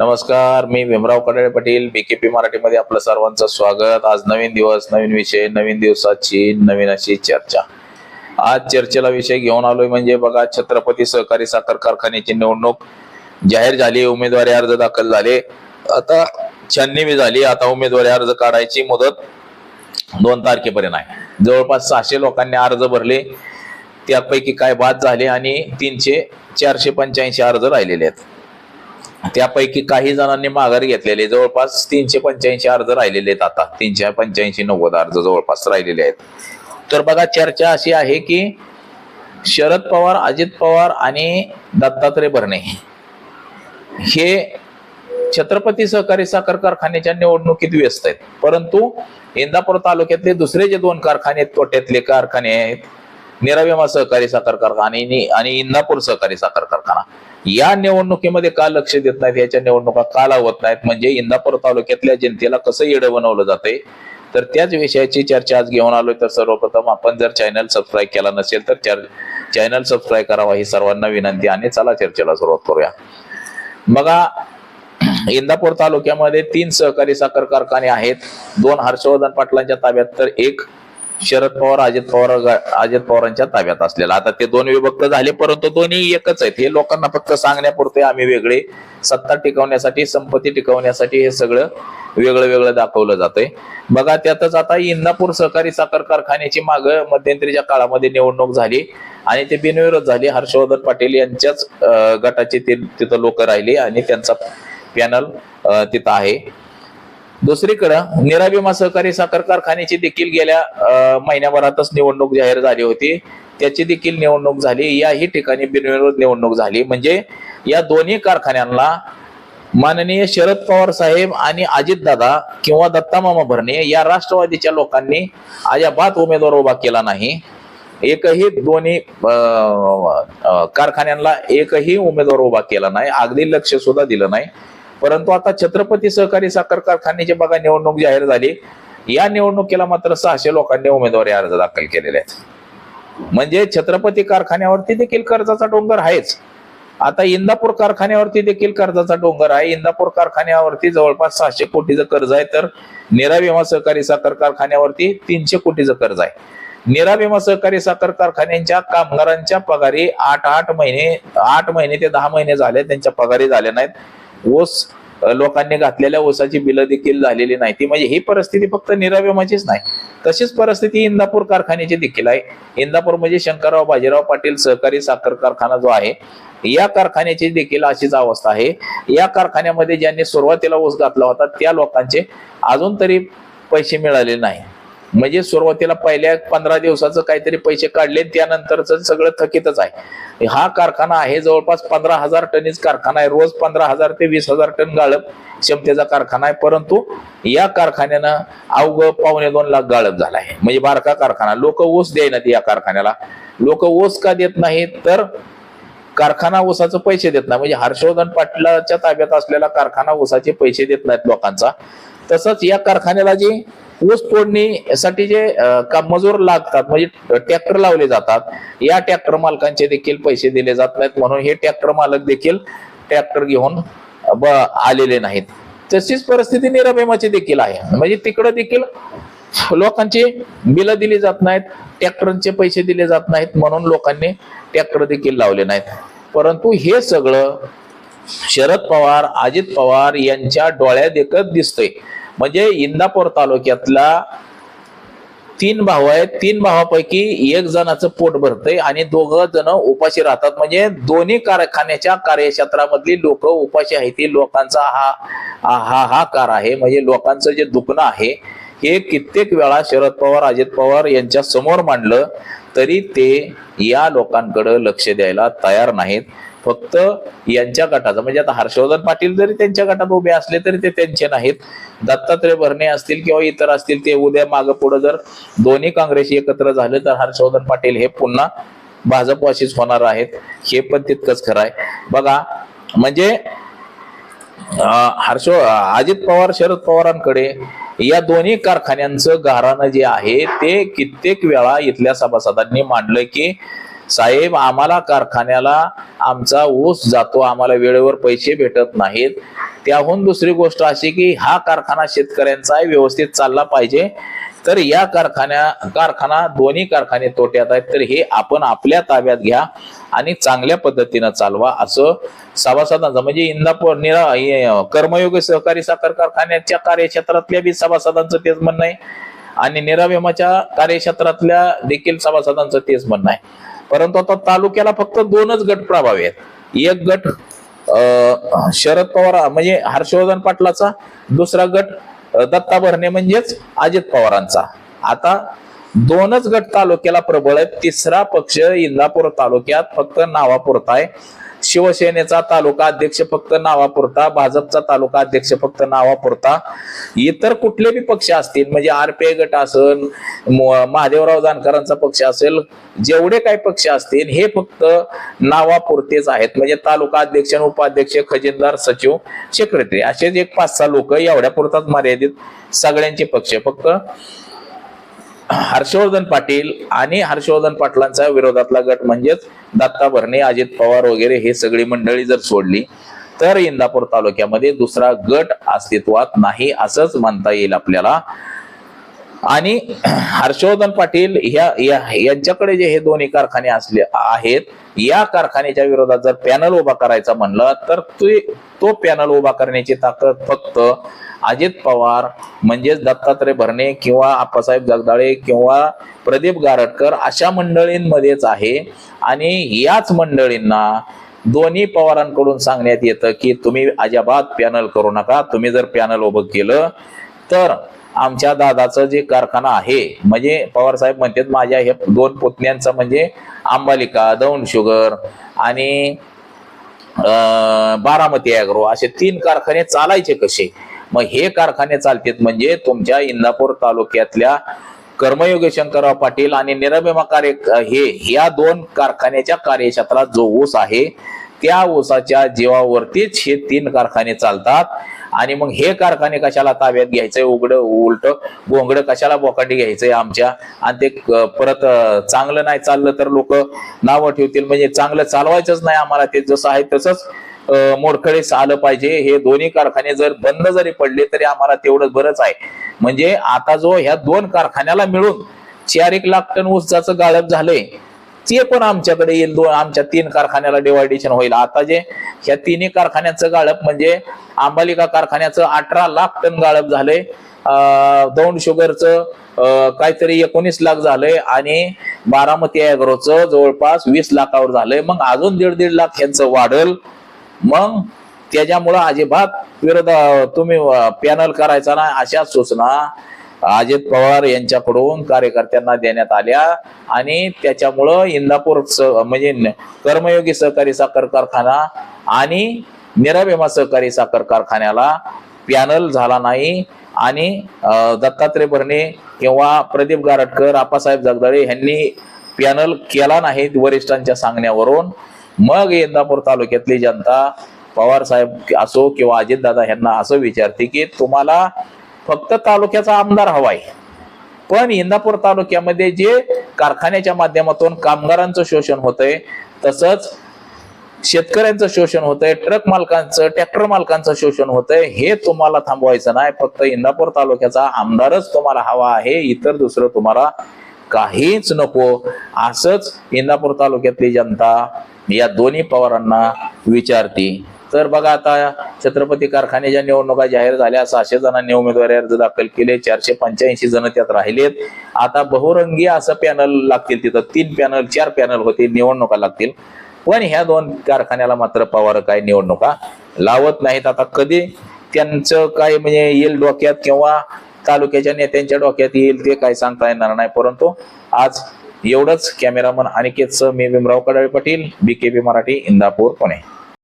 नमस्कार मी भीमराव कडाळे पाटील बीकेपी मराठीमध्ये आपलं सर्वांचं स्वागत. आज नवीन दिवस नवीन विषय नवीन दिवसाची नवीन अशी चर्चा. आज चर्चेला विषय घेऊन आलोय म्हणजे बघा छत्रपती सहकारी साखर कारखान्याची निवडणूक जाहीर झाली उमेदवारी अर्ज दाखल झाले. आता छाननी झाली आता उमेदवारी अर्ज काढायची मुदत दोन तारखेपर्यंत आहे. जवळपास सहाशे लोकांनी अर्ज भरले त्यापैकी काय बाद झाले आणि तीनशे चारशे पंच्याऐंशी अर्ज राहिलेले आहेत. त्यापैकी काही जणांनी माघार घेतलेले जवळपास तीनशे पंच्याऐंशी अर्ज राहिलेले आहेत आता. तीनशे पंच्याऐंशी नव्वद अर्ज जवळपास राहिलेले आहेत. तर बघा चर्चा अशी आहे की शरद पवार अजित पवार आणि दत्तात्रय भरणे हे छत्रपती सहकारी साखर कारखान्याच्या निवडणुकीत व्यस्त आहेत. परंतु इंदापूर तालुक्यातले दुसरे जे दोन कारखाने आहेत तोट्यातले कारखाने आहेत निराविमा सहकारी साखर कारखाना आणि आणि इंदापूर सहकारी साखर कारखाना. या निवडणुकीमध्ये का लक्ष देत नाहीत? याच्या निवडणुका का लावत नाहीत? म्हणजे इंदापूर तालुक्यातल्या जनतेला कसं येडं बनवलं जातंय? तर त्याच विषयाची चर्चा आज घेऊन आलोय. तर सर्वप्रथम आपण जर चॅनल सबस्क्राईब केला नसेल तर चॅनल सबस्क्राईब करावा ही सर्वांना विनंती आणि चला चर्चेला सुरुवात करूया. बघा इंदापूर तालुक्यामध्ये तीन सहकारी साखर कारखाने आहेत. दोन हर्षवर्धन पाटलांच्या ताब्यात तर एक शरद पवार अजित पवार अजित पवारांच्या ताब्यात असलेला. आता ते दोन विभक्त झाले परंतु दोन्ही एकच आहेत. हे लोकांना फक्त सांगण्यापुरते आम्ही वेगळे. सत्ता टिकवण्यासाठी संपत्ती टिकवण्यासाठी हे सगळं वेगळं वेगळं दाखवलं जातंय. बघा त्यातच आता इंदापूर सहकारी साखर कारखान्याची माग मध्यंतरीच्या काळामध्ये निवडणूक झाली आणि ते बिनविरोध झाली. हर्षवर्धन पाटील यांच्याच गटाचे ते तिथं लोक राहिले आणि त्यांचा पॅनल तिथं आहे. दुसरीकडं निराभिमा सहकारी साखर कारखान्याची देखील गेल्या महिन्याभरातच निवडणूक जाहीर झाली होती. त्याची देखील निवडणूक झाली. याही ठिकाणी बिनविरोध निवडणूक झाली. म्हणजे या दोन्ही कारखान्यांना माननीय शरद पवार साहेब आणि अजितदादा किंवा दत्तामामा भरणे या राष्ट्रवादीच्या लोकांनी अजाबात उमेदवार उभा केला नाही. एकही दोन्ही कारखान्यांना एकही उमेदवार उभा केला नाही. अगदी लक्ष सुद्धा दिलं नाही. परंतु आता छत्रपती सहकारी साखर कारखान्याची बघा निवडणूक जाहीर झाली. या निवडणुकीला मात्र सहाशे लोकांनी उमेदवारी अर्ज दाखल केलेले आहेत. म्हणजे छत्रपती कारखान्यावरती देखील कर्जाचा डोंगर आहेच. आता इंदापूर कारखान्यावरती देखील कर्जाचा डोंगर आहे. इंदापूर कारखान्यावरती जवळपास सहाशे कोटीचं कर्ज आहे. तर निरा विमा सहकारी साखर कारखान्यावरती तीनशे कोटीचं कर्ज आहे. निरा विमा सहकारी साखर कारखान्यांच्या कामगारांच्या पगारी आठ आठ महिने आठ महिने ते दहा महिने झाले. त्यांच्या पगारी झाल्या नाहीत. ऊस लोकांनी घातलेल्या ऊसाची बिलं देखील झालेली नाही. ती म्हणजे ही परिस्थिती फक्त निराव्यमाचीच नाही. तशीच परिस्थिती इंदापूर कारखान्याची देखील आहे. इंदापूर म्हणजे शंकरराव बाजीराव पाटील सहकारी साखर कारखाना जो आहे या कारखान्याची देखील अशीच अवस्था आहे. या कारखान्यामध्ये ज्यांनी सुरुवातीला ऊस घातला होता त्या लोकांचे अजून तरी पैसे मिळाले नाही. म्हणजे सुरुवातीला पहिल्या पंधरा दिवसाचं काहीतरी पैसे काढले त्यानंतरच सगळं थकीतच आहे. हा कारखाना आहे जवळपास पंधरा हजार टनीच कारखाना आहे. रोज पंधरा हजार ते वीस हजार टन गाळप क्षमतेचा कारखाना आहे. परंतु या कारखान्यानं अवघ पावणे दोन लाख गाळप झाला आहे. म्हणजे बारका कारखाना. लोक ऊस देईनात या कारखान्याला. लोक ऊस का देत नाहीत तर कारखाना ऊसाचे पैसे देत नाही. म्हणजे हर्षवर्धन पाटलाच्या ताब्यात असलेला कारखाना ऊसाचे पैसे देत नाहीत लोकांचा. तसंच या कारखान्याला जे ऊस तोडणीसाठी जे का मजूर लागतात म्हणजे ट्रॅक्टर लावले जातात या ट्रॅक्टर मालकांचे देखील पैसे दिले जात नाहीत. म्हणून हे ट्रॅक्टर मालक देखील ट्रॅक्टर घेऊन आलेले नाहीत. तशीच परिस्थिती निरभेमाची देखील आहे. म्हणजे तिकडं देखील लोकांची बिलं दिली जात नाहीत ट्रॅक्टरचे पैसे दिले जात नाहीत म्हणून लोकांनी ट्रॅक्टर देखील लावले नाहीत. परंतु हे सगळं शरद पवार अजित पवार यांच्या डोळ्या देखत दिसतंय. म्हणजे इंदापूर तालुक्यातला तीन भाऊ आहेत. तीन भावापैकी एक जणाचं पोट भरतंय आणि दोघं जण उपाशी राहतात. म्हणजे दोन्ही कारखान्याच्या कार्यक्षेत्रामधली लोक उपाशी आहेत. ती लोकांचा हा हा- हा हाकार आहे. म्हणजे लोकांचं जे दुखणं आहे हे कित्येक वेळा शरद पवार अजित पवार यांच्या समोर मांडलं तरी ते या लोकांकडे लक्ष द्यायला तयार नाहीत. फक्त यांच्या गटाचा. म्हणजे आता हर्षवर्धन पाटील जरी त्यांच्या गटात उभे असले तरी ते त्यांचे नाहीत. दत्तात्रय भरणे असतील किंवा इतर असतील ते उद्या मागं पुढे जर दोन्ही काँग्रेस एकत्र झाले तर हर्षवर्धन पाटील हे पुन्हा भाजपवाशीच होणार आहेत. हे पण तितकंच खरं आहे. बघा म्हणजे हर्ष अजित पवार शरद पवारांकडे या दोन्ही कारखान्यांचं गारानं जे आहे ते कित्येक वेळा इथल्या सभासदांनी मांडलं की साहेब आम्हाला कारखान्याला आमचा ऊस जातो आम्हाला वेळेवर पैसे भेटत नाहीत. त्याहून दुसरी गोष्ट अशी की हा कारखाना शेतकऱ्यांचा व्यवस्थित चालला पाहिजे. तर या कारखान्या कारखाना दोन्ही कारखाने तोट्यात आहेत तर हे आपण आपल्या ताब्यात घ्या आणि चांगल्या पद्धतीनं चालवा असं सभासदांचं. म्हणजे इंदापूर निरा कर्मयोगी सहकारी साखर कारखान्याच्या कार्यक्षेत्रातल्या बी सभासदांचं तेच म्हणणं आहे. आणि निराव्यमाच्या कार्यक्षेत्रातल्या देखील सभासदांचं तेच म्हणणं आहे. परंतु आता तालुक्याला फक्त दोनच गट प्रभावी आहेत. एक गट शरद पवार म्हणजे हर्षवर्धन पाटलाचा दुसरा गट दत्ता भरणे म्हणजेच अजित पवारांचा. आता दोनच गट तालुक्याला प्रबळ आहे तिसरा पक्ष इंदापूर तालुक्यात फक्त नावापुरता आहे. शिवसेनेचा तालुका अध्यक्ष फक्त नावापुरता भाजपचा तालुका अध्यक्ष फक्त नावापुरता. इतर कुठले बी पक्ष असतील म्हणजे आरपीआय गट असेल महादेवराव जानकरांचा पक्ष असेल जेवढे काही पक्ष असतील हे फक्त नावापुरतेच आहेत. म्हणजे तालुका अध्यक्ष आणि उपाध्यक्ष खजिनदार सचिव सेक्रेटरी असेच एक पाच सहा लोक एवढ्या पुरतात मर्यादित सगळ्यांचे पक्ष. फक्त हर्षवर्धन पाटील आणि हर्षवर्धन पाटलांचा विरोधातला गट म्हणजेच दत्ता भरणे अजित पवार वगैरे हे सगळी मंडळी जर सोडली तर इंदापूर तालुक्यामध्ये दुसरा गट अस्तित्वात नाही असंच म्हणता येईल आपल्याला. आणि हर्षवर्धन पाटील ह्या या- यांच्याकडे जे हे दोन्ही कारखाने असले आहेत या कारखान्याच्या विरोधात जर पॅनल उभा करायचा म्हणलं तर ते- तो पॅनल उभा करण्याची ताकद फक्त अजित पवार म्हणजेच दत्तात्रय भरणे किंवा आप्पासाहेब जगदाळे किंवा प्रदीप गारटकर अशा मंडळींमध्येच आहे. आणि याच मंडळींना दोन्ही पवारांकडून सांगण्यात येतं की तुम्ही अजाबात पॅनल करू नका. तुम्ही जर पॅनल उभं केलं तर आमच्या दादाचं जे कारखाना आहे म्हणजे पवार साहेब म्हणतात माझ्या हे दोन पुतण्यांचं म्हणजे अंबालिका दौंड शुगर आणि बारामती अॅग्रो असे तीन कारखाने चालायचे कसे? मग हे कारखाने चालतात म्हणजे तुमच्या इंदापूर तालुक्यातल्या कर्मयोगी शंकरराव पाटील आणि निरभिमा कार्य हे या दोन कारखान्याच्या कार्यक्षेत्रात जो ऊस आहे त्या ऊसाच्या जीवावरतीच हे तीन कारखाने चालतात. आणि मग हे कारखाने कशाला ताब्यात घ्यायचंय उघड उलट गोंगड कशाला बोकाटी घ्यायचंय आमच्या? आणि ते परत चांगलं नाही चाललं तर लोक नावं ठेवतील. म्हणजे चांगलं चालवायचंच नाही आम्हाला. ते जसं आहे तसंच अं, आलं पाहिजे. हे दोन्ही कारखाने जर बंद जरी पडले तरी आम्हाला तेवढंच बरंच आहे. म्हणजे आता जो ह्या दोन कारखान्याला मिळून चार एक लाख टन ऊसाचं गाळप झालंय. ते पण आमच्याकडे येईल. दोन आमच्या तीन कारखान्याला डिवायडेशन होईल. आता जे ह्या तिन्ही कारखान्याचं गाळप म्हणजे आंबालिका कारखान्याचं अठरा लाख टन गाळप झालंय. अं, दौंड शुगरचं काहीतरी एकोणीस लाख झालंय आणि बारामती अॅग्रोचं जवळपास वीस लाखावर झालंय. मग अजून दीड दीड लाख ह्यांचं वाढल. मग त्याच्यामुळं अजिबात विरोध तुम्ही पॅनल करायचा ना अशा सूचना अजित पवार यांच्याकडून कार्यकर्त्यांना देण्यात आल्या आणि त्याच्यामुळं इंदापूर म्हणजे कर्मयोगी सहकारी साखर कारखाना आणि निराभीमा सहकारी साखर कारखान्याला पॅनल झाला नाही आणि दत्तात्रय भरणे किंवा प्रदीप गारटकर आप्पासाहेब जगदाळे यांनी पॅनल केला नाही वरिष्ठांच्या सांगण्यावरून. मग इंदापूर तालुक्यातली जनता पवार साहेब असो किंवा अजितदादा यांना असं विचारते की तुम्हाला फक्त तालुक्याचा आमदार हवाय. पण इंदापूर तालुक्यामध्ये जे कारखान्याच्या माध्यमातून कामगारांचं शोषण होतंय तसंच शेतकऱ्यांचं शोषण होतंय ट्रक मालकांचं ट्रॅक्टर मालकांचं शोषण होतंय हे तुम्हाला थांबवायचं नाही. फक्त इंदापूर तालुक्याचा आमदारच तुम्हाला हवा आहे इतर दुसरं तुम्हाला काहीच नको. असंच इंदापूर तालुक्यातली जनता या दोन्ही पवारांना विचारते. तर बघा आता छत्रपती कारखान्याच्या निवडणुका जाहीर झाल्या. सहाशे जणांनी उमेदवारी अर्ज दाखल केले. चारशे पंच्याऐंशी जण त्यात राहिलेत. आता बहुरंगी असं पॅनल लागतील तिथं. तीन पॅनल चार पॅनल होतील निवडणुका लागतील. पण ह्या दोन कारखान्याला मात्र पवार काय निवडणुका लावत नाहीत. आता कधी त्यांचं काय म्हणजे येईल डोक्यात किंवा तालुक्याच्या नेत्यांच्या डोक्यात येईल ते काय सांगता येणार नाही. परंतु आज एवढंच कॅमेरामन अनिकेतचं मी भीमराव कडाळे पाटील बीकेपी मराठी इंदापूर पुणे.